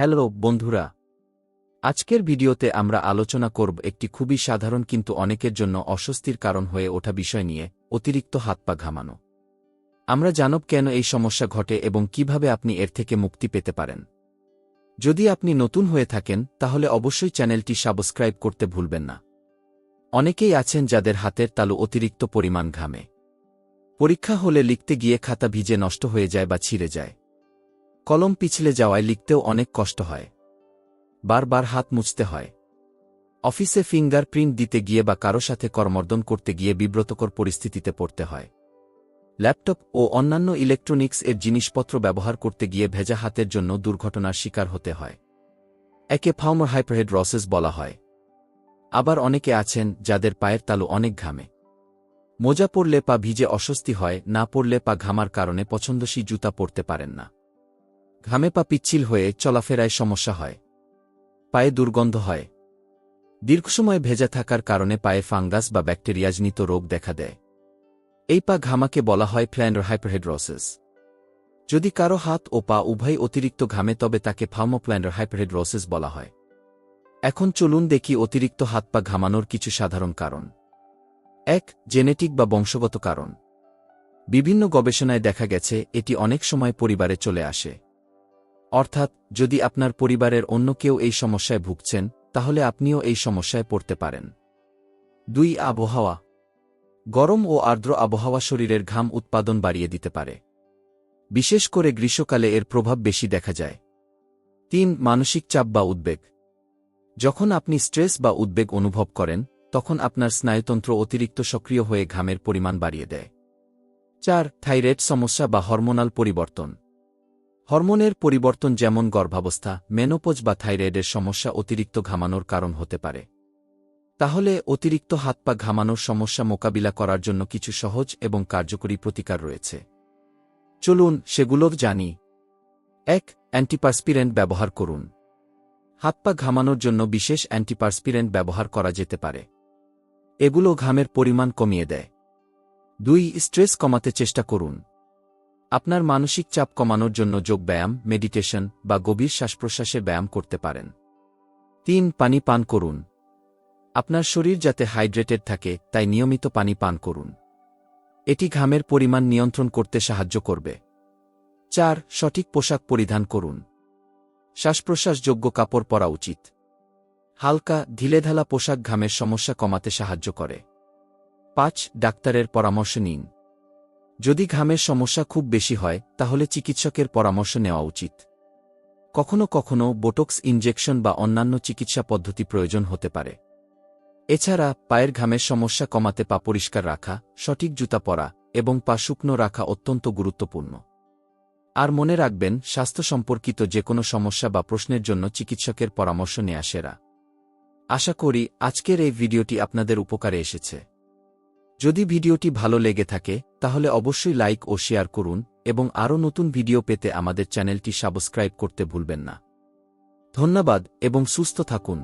Hello, বন্ধুরা। আজকের ভিডিওতে আমরা আলোচনা করব একটি খুবই সাধারণ কিন্তু অনেকের জন্য অস্বস্তির কারণ হয়ে ওঠা বিষয় নিয়ে, অতিরিক্ত হাত পা ঘামানো। আমরা জানব কেন এই সমস্যা ঘটে এবং কীভাবে আপনি এর থেকে মুক্তি পেতে পারেন। যদি আপনি নতুন হয়ে থাকেন, তাহলে অবশ্যই চ্যানেলটি সাবস্ক্রাইব করতে ভুলবেন না। অনেকেই আছেন যাদের হাতের তালু অতিরিক্ত পরিমাণ ঘামে। পরীক্ষা হলে লিখতে গিয়ে খাতা ভিজে নষ্ট হয়ে যায় বা ছিঁড়ে যায়। কলম পিছলে যাওয়ায় লিখতেও অনেক কষ্ট হয়। বারবার হাত মুছতে হয়। অফিসে ফিঙ্গারপ্রিন্ট দিতে গিয়ে বা কারও সাথে করমর্দন করতে গিয়ে বিব্রতকর পরিস্থিতিতে পড়তে হয়। ল্যাপটপ ও অন্যান্য ইলেকট্রনিক্স এর জিনিসপত্র ব্যবহার করতে গিয়ে ভেজা হাতের জন্য দুর্ঘটনার শিকার হতে হয়। একে ফাউমার হাইপারহেড রসেস বলা হয়। আবার অনেকে আছেন যাদের পায়ের তালু অনেক ঘামে। মোজা পরলে পা ভিজে অস্বস্তি হয়, না পরলে পা ঘামার কারণে পছন্দসী জুতা পরতে পারেন না। ঘামে পা পিচ্ছিল হয়ে চলাফেরায় সমস্যা হয়। পায়ে দুর্গন্ধ হয়। দীর্ঘ সময় ভেজা থাকার কারণে পায়ে ফাঙ্গাস বা ব্যাকটেরিয়াজনিত রোগ দেখা দেয়। এই পা ঘামাকে বলা হয় ফ্ল্যান্ডার হাইপারহেড্রোসিস। যদি কারও হাত ও পা উভয় অতিরিক্ত ঘামে তবে তাকে ফার্মোপ্ল্যান্ডার হাইপারহেড্রোসিস বলা হয়। এখন চলুন দেখি অতিরিক্ত হাত পা ঘামানোর কিছু সাধারণ কারণ। এক, জেনেটিক বা বংশগত কারণ। বিভিন্ন গবেষণায় দেখা গেছে এটি অনেক সময় পরিবারে চলে আসে। অর্থাৎ, যদি আপনার পরিবারের অন্য কেউ এই সমস্যায় ভুগছেন, তাহলে আপনিও এই সমস্যায় পড়তে পারেন। দুই আবহাওয়া। গরম ও আর্দ্র আবহাওয়া শরীরের ঘাম উৎপাদন বাড়িয়ে দিতে পারে। বিশেষ করে গ্রীষ্মকালে এর প্রভাব বেশি দেখা যায়। তিন, মানসিক চাপ বা উদ্বেগ। যখন আপনি স্ট্রেস বা উদ্বেগ অনুভব করেন, তখন আপনার স্নায়ুতন্ত্র অতিরিক্ত সক্রিয় হয়ে ঘামের পরিমাণ বাড়িয়ে দেয়। চার, থাইরয়েড সমস্যা বা হরমোনাল পরিবর্তন। হরমোনের পরিবর্তন যেমন গর্ভাবস্থা, মেনোপোজ বা থাইরয়েডের সমস্যা অতিরিক্ত ঘামানোর কারণ হতে পারে। তাহলে অতিরিক্ত হাত পা ঘামানোর সমস্যা মোকাবিলা করার জন্য কিছু সহজ এবং কার্যকরী প্রতিকার রয়েছে। চলুন সেগুলো জানি। এক, অ্যান্টিপার্সপিরেন্ট ব্যবহার করুন। হাত পা ঘামানোর জন্য বিশেষ অ্যান্টিপার্সপিরেন্ট ব্যবহার করা যেতে পারে। এগুলো ঘামের পরিমাণ কমিয়ে দেয়। দুই, স্ট্রেস কমাতে চেষ্টা করুন। আপনার মানসিক চাপ কমানোর জন্য যোগব্যায়াম মেডিটেশন বা গভীর শ্বাসপ্রশ্বাসের ব্যায়াম করতে পারেন। তিন, পানি পান করুন। আপনার শরীর যাতে হাইড্রেটেড থাকে, তাই নিয়মিত পানি পান করুন। এটি ঘামের পরিমাণ নিয়ন্ত্রণ করতে সাহায্য করবে। চার, সঠিক পোশাক পরিধান করুন। শ্বাসপ্রশ্বাসযোগ্য কাপড় পরা উচিত। হালকা, ঢিলেঢালা পোশাক ঘামের সমস্যা কমাতে সাহায্য করে। পাঁচ, ডাক্তারের পরামর্শ নিন। যদি ঘামের সমস্যা খুব বেশি হয়, তাহলে চিকিৎসকের পরামর্শ নেওয়া উচিত। কখনো কখনো বোটক্স ইনজেকশন বা অন্যান্য চিকিৎসা পদ্ধতি প্রয়োজন হতে পারে। এছাড়া, পায়ের ঘামের সমস্যা কমাতে পা পরিষ্কার রাখা, সঠিক জুতা পরা এবং পা শুকনো রাখা অত্যন্ত গুরুত্বপূর্ণ। আর মনে রাখবেন, স্বাস্থ্য সম্পর্কিত যে কোনো সমস্যা বা প্রশ্নের জন্য চিকিৎসকের পরামর্শ নেয়া সেরা। আশা করি, আজকের এই ভিডিওটি আপনাদের উপকারে এসেছে। যদি ভিডিওটি ভালো লেগে থাকে তাহলে অবশ্যই লাইক ও শেয়ার করুন এবং আরও নতুন ভিডিও পেতে আমাদের চ্যানেলটি সাবস্ক্রাইব করতে ভুলবেন না। ধন্যবাদ এবং সুস্থ থাকুন।